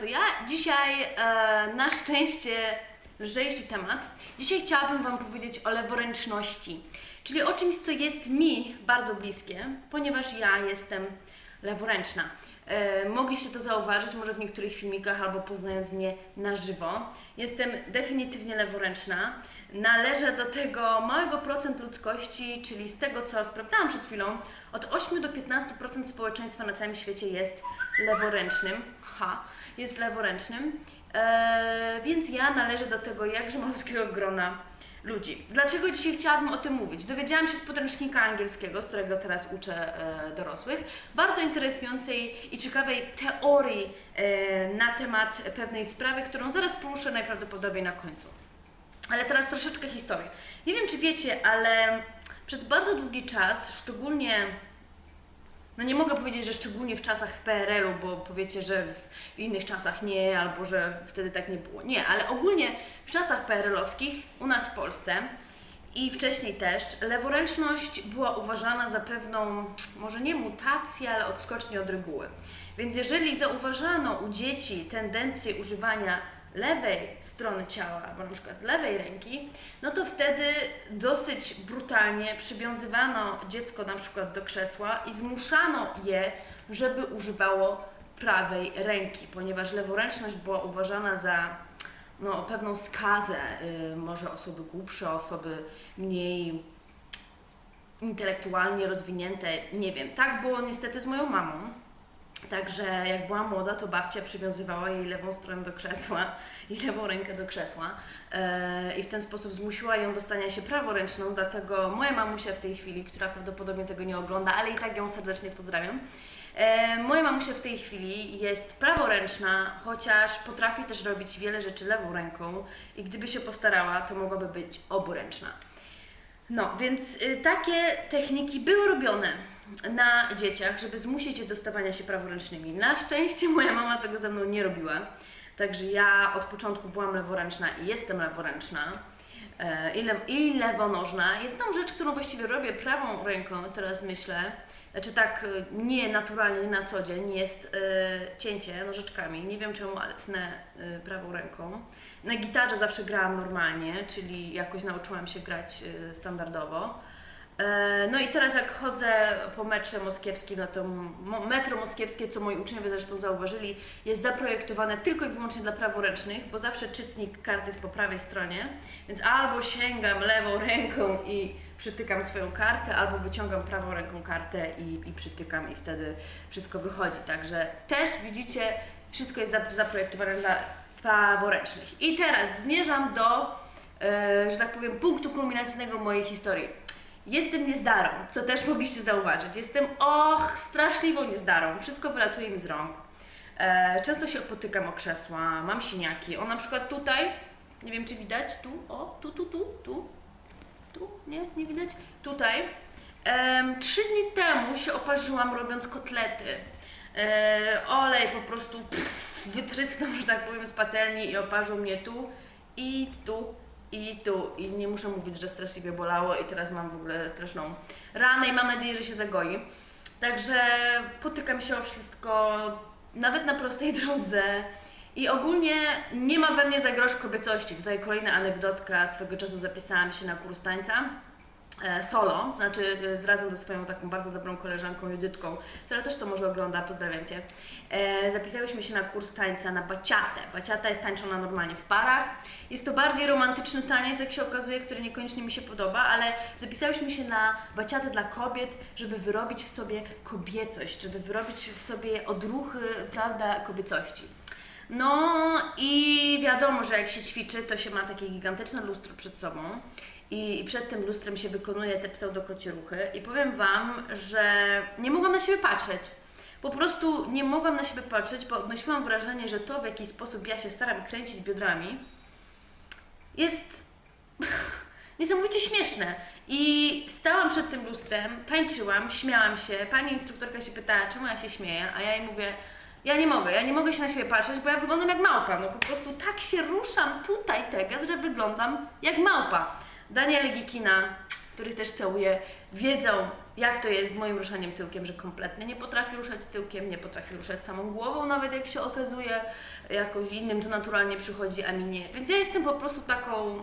to ja. Dzisiaj e, na szczęście lżejszy temat. Dzisiaj chciałabym Wam powiedzieć o leworęczności, czyli o czymś, co jest mi bardzo bliskie, ponieważ ja jestem leworęczna. E, mogliście to zauważyć może w niektórych filmikach albo poznając mnie na żywo. Jestem definitywnie leworęczna. Należę do tego małego procent ludzkości, czyli z tego, co sprawdzałam przed chwilą, od 8 do 15% społeczeństwa na całym świecie jest leworęcznym. Ha, jest leworęcznym. E, więc ja należę do tego jakże malutkiego grona ludzi. Dlaczego dzisiaj chciałabym o tym mówić? Dowiedziałam się z podręcznika angielskiego, z którego teraz uczę e, dorosłych, bardzo interesującej i ciekawej teorii e, na temat pewnej sprawy, którą zaraz poruszę najprawdopodobniej na końcu. Ale teraz troszeczkę historii. Nie wiem, czy wiecie, ale przez bardzo długi czas, szczególnie no nie mogę powiedzieć, że szczególnie w czasach PRL-u, bo powiecie, że w innych czasach nie, albo że wtedy tak nie było. Nie, ale ogólnie w czasach PRL-owskich u nas w Polsce i wcześniej też leworęczność była uważana za pewną, może nie mutację, ale odskocznię od reguły. Więc jeżeli zauważano u dzieci tendencję używania lewej strony ciała, albo na przykład lewej ręki, no to wtedy dosyć brutalnie przywiązywano dziecko na przykład do krzesła i zmuszano je, żeby używało prawej ręki, ponieważ leworęczność była uważana za no, pewną skazę, yy, może osoby głupsze, osoby mniej intelektualnie rozwinięte, nie wiem. Tak było niestety z moją mamą. Także jak była młoda, to babcia przywiązywała jej lewą stronę do krzesła i lewą rękę do krzesła e, i w ten sposób zmusiła ją do stania się praworęczną, dlatego moja mamusia w tej chwili, która prawdopodobnie tego nie ogląda, ale i tak ją serdecznie pozdrawiam, e, moja mamusia w tej chwili jest praworęczna, chociaż potrafi też robić wiele rzeczy lewą ręką i gdyby się postarała, to mogłaby być oburęczna. No, więc y, takie techniki były robione na dzieciach, żeby zmusić je do stawania się praworęcznymi. Na szczęście moja mama tego ze mną nie robiła, także ja od początku byłam leworęczna i jestem leworęczna e, i, le i lewonożna. Jedną rzecz, którą właściwie robię prawą ręką, teraz myślę, znaczy tak e, nie naturalnie, nie na co dzień, jest e, cięcie nożyczkami. Nie wiem czemu, ale tnę prawą ręką. Na gitarze zawsze grałam normalnie, czyli jakoś nauczyłam się grać standardowo. E, No i teraz jak chodzę po metrze moskiewskim, no to metro moskiewskie, co moi uczniowie zresztą zauważyli, jest zaprojektowane tylko i wyłącznie dla praworęcznych, bo zawsze czytnik kart jest po prawej stronie, więc albo sięgam lewą ręką i przytykam swoją kartę, albo wyciągam prawą ręką kartę i, i przytykam i wtedy wszystko wychodzi. Także też widzicie, wszystko jest zap- zaprojektowane dla praworęcznych. I teraz zmierzam do, e, że tak powiem, punktu kulminacyjnego mojej historii. Jestem niezdarą, co też mogliście zauważyć. Jestem, och, straszliwą niezdarą. Wszystko wylatuje mi z rąk. E, często się potykam o krzesła, mam siniaki. O, na przykład tutaj, nie wiem czy widać, tu, o, tu, tu, tu, tu, tu, nie, nie widać? Tutaj. Em, Trzy dni temu się oparzyłam robiąc kotlety. E, olej po prostu wytrysnął, że tak powiem, z patelni i oparzył mnie tu i tu i tu. I nie muszę mówić, że straszliwie bolało i teraz mam w ogóle straszną ranę i mam nadzieję, że się zagoi. Także potykam się o wszystko, nawet na prostej drodze. I ogólnie nie ma we mnie za grosz kobiecości. Tutaj kolejna anegdotka. Swego czasu zapisałam się na kurs tańca solo, to znaczy e, razem ze swoją taką bardzo dobrą koleżanką Judytką, która też to może ogląda, pozdrawiam Cię. E, zapisałyśmy się na kurs tańca na baciatę. Baciata jest tańczona normalnie w parach. Jest to bardziej romantyczny taniec, jak się okazuje, który niekoniecznie mi się podoba, ale zapisałyśmy się na baciatę dla kobiet, żeby wyrobić w sobie kobiecość, żeby wyrobić w sobie odruchy, prawda, kobiecości. No i wiadomo, że jak się ćwiczy, to się ma takie gigantyczne lustro przed sobą i przed tym lustrem się wykonuje te pseudokocie ruchy i powiem Wam, że nie mogłam na siebie patrzeć. Po prostu nie mogłam na siebie patrzeć, bo odnosiłam wrażenie, że to w jaki sposób ja się staram kręcić biodrami jest niesamowicie śmieszne. I stałam przed tym lustrem, tańczyłam, śmiałam się. Pani instruktorka się pytała, czemu ja się śmieję, a ja jej mówię, ja nie mogę, ja nie mogę się na siebie patrzeć, bo ja wyglądam jak małpa. No po prostu tak się ruszam tutaj teraz, że wyglądam jak małpa. Daniel Gikina, których też całuję, wiedzą, jak to jest z moim ruszaniem tyłkiem, że kompletnie nie potrafię ruszać tyłkiem, nie potrafię ruszać samą głową, nawet jak się okazuje, jakoś innym to naturalnie przychodzi, a mi nie. Więc ja jestem po prostu taką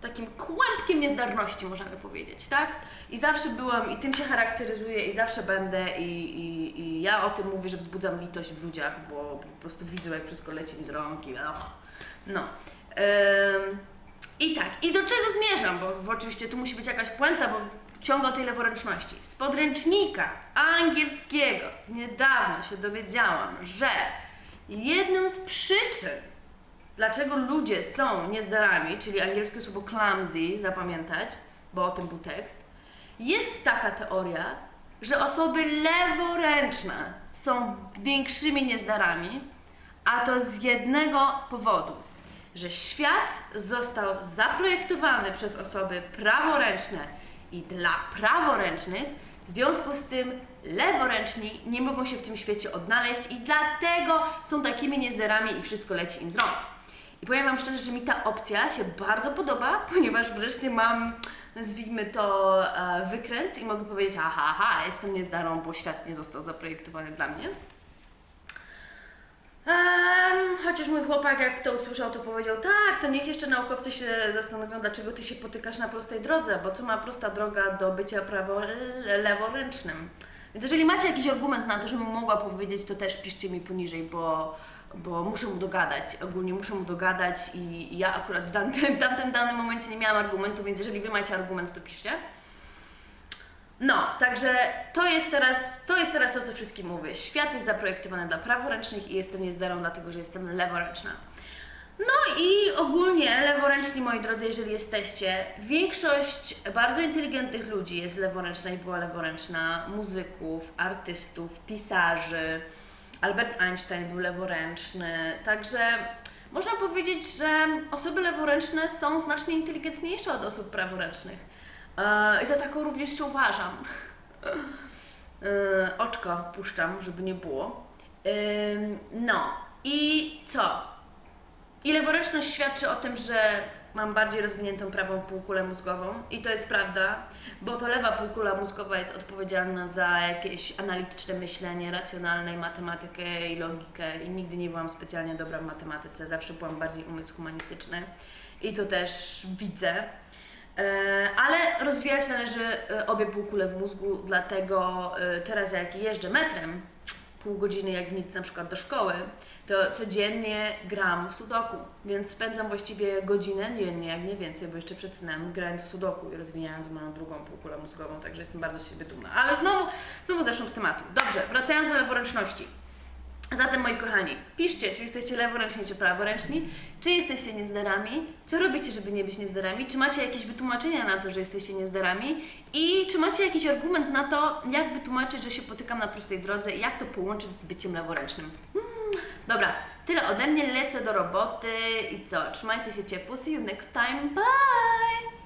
takim kłębkiem niezdarności, możemy powiedzieć, tak? I zawsze byłam, i tym się charakteryzuję, i zawsze będę, i, i, i ja o tym mówię, że wzbudzam litość w ludziach, bo po prostu widzę, jak wszystko leci mi z rąk i och. No. Ym, I tak, i do czego zmierzam, bo, bo oczywiście tu musi być jakaś puenta, bo ciągle o tej leworęczności. Z podręcznika angielskiego niedawno się dowiedziałam, że jedną z przyczyn, dlaczego ludzie są niezdarami, czyli angielskie słowo clumsy, zapamiętać, bo o tym był tekst, jest taka teoria, że osoby leworęczne są większymi niezdarami, a to z jednego powodu, że świat został zaprojektowany przez osoby praworęczne i dla praworęcznych, w związku z tym leworęczni nie mogą się w tym świecie odnaleźć i dlatego są takimi niezdarami i wszystko leci im z rąk. I powiem Wam szczerze, że mi ta opcja się bardzo podoba, ponieważ wreszcie mam, nazwijmy to, e, wykręt i mogę powiedzieć, aha, aha, jestem niezdarą, bo świat nie został zaprojektowany dla mnie. Em, chociaż mój chłopak, jak to usłyszał, to powiedział, tak, to niech jeszcze naukowcy się zastanowią, dlaczego ty się potykasz na prostej drodze, bo co ma prosta droga do bycia prawo leworęcznym. Więc jeżeli macie jakiś argument na to, żebym mogła powiedzieć, to też piszcie mi poniżej, bo, bo muszę mu dogadać, ogólnie muszę mu dogadać i ja akurat w tamtym, w tamtym danym momencie nie miałam argumentu, więc jeżeli wy macie argument, to piszcie. No, także to jest teraz to, jest teraz to co wszystkim mówię. Świat jest zaprojektowany dla praworęcznych i jestem niezdarą, dlatego że jestem leworęczna. No i ogólnie leworęczni, moi drodzy, jeżeli jesteście, większość bardzo inteligentnych ludzi jest leworęczna i była leworęczna, muzyków, artystów, pisarzy. Albert Einstein był leworęczny, także można powiedzieć, że osoby leworęczne są znacznie inteligentniejsze od osób praworęcznych. E, I za taką również się uważam. E, Oczko puszczam, żeby nie było. E, No i co? I leworęczność świadczy o tym, że mam bardziej rozwiniętą prawą półkulę mózgową i to jest prawda, bo to lewa półkula mózgowa jest odpowiedzialna za jakieś analityczne myślenie, racjonalne, matematykę i logikę i nigdy nie byłam specjalnie dobra w matematyce, zawsze byłam bardziej umysł humanistyczny i to też widzę. E, Ale rozwijać należy e, obie półkule w mózgu, dlatego e, teraz jak jeżdżę metrem, pół godziny jak nic na przykład do szkoły, to codziennie gram w sudoku, więc spędzam właściwie godzinę dziennie, jak nie więcej, bo jeszcze przed snem grając w sudoku i rozwijając moją drugą półkulę mózgową, także jestem bardzo z siebie dumna. Ale znowu, znowu zeszłam z tematu. Dobrze, wracając do leworęczności. Zatem moi kochani, piszcie, czy jesteście leworęczni, czy praworęczni, czy jesteście niezdarami, co robicie, żeby nie być niezdarami, czy macie jakieś wytłumaczenia na to, że jesteście niezdarami i czy macie jakiś argument na to, jak wytłumaczyć, że się potykam na prostej drodze i jak to połączyć z byciem leworęcznym. Hmm. Dobra, tyle ode mnie, lecę do roboty i co, trzymajcie się ciepło, see you next time, bye!